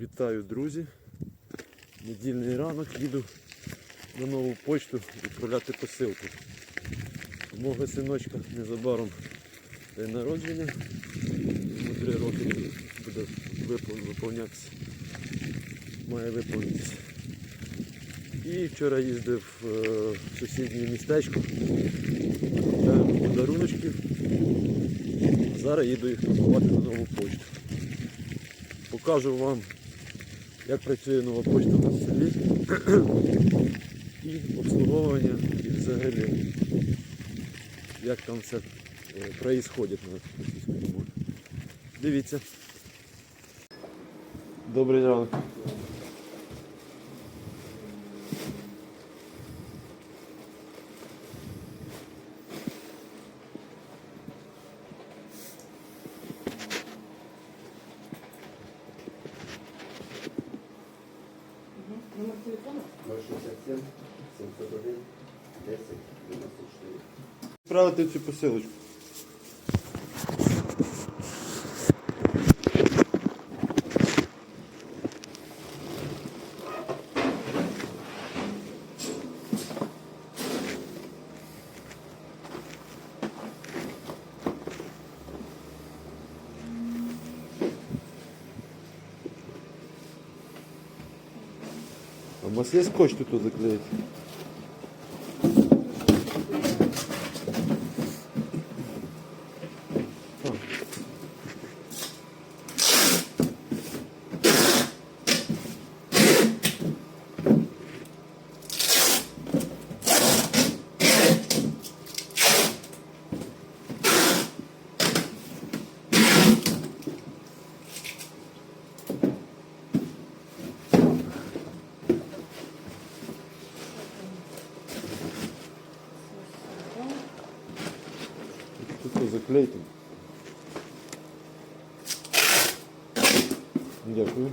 Вітаю, друзі. Недільний ранок їду на нову почту відправляти посилку. Мого синочка незабаром день народження. Йому три роки буде виповнятися. Має виповнитися. І вчора їздив е, в сусіднє містечко. Подаруночків. Зараз їду їх пакувати на нову почту. Покажу вам, як працює нова почта на селі і обслуговування, і взагалі, як там все відбувається на російському мові. Дивіться. Добрий ранок. Номер телефона? 067 701 10 94. Відправити цю посилочку. Вас є скотч тут заклеїти? Тут заклейте. Дякую.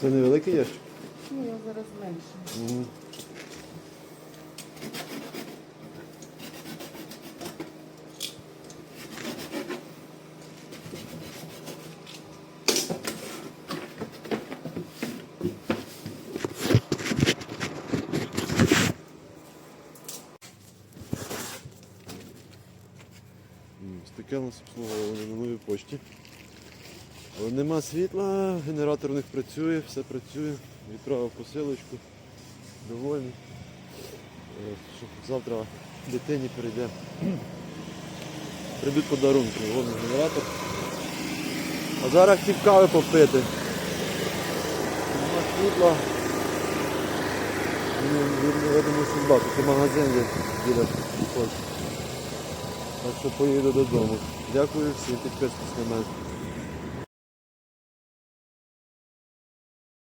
Це невеликий ящик? Ні, я зараз менше. Угу. Таке у нас на новій почті. Але нема світла, генератор у них працює, все працює. Відправив посилочку. Довольний. Е, завтра дитині прийде. Прийдуть подарунки, вон генератор. А зараз хотів кави попити. Нема світла. Ну, Я думаю, що бачу, магазин є біля. Так що поїду додому. Дякую всім, підписуйтесь на мене.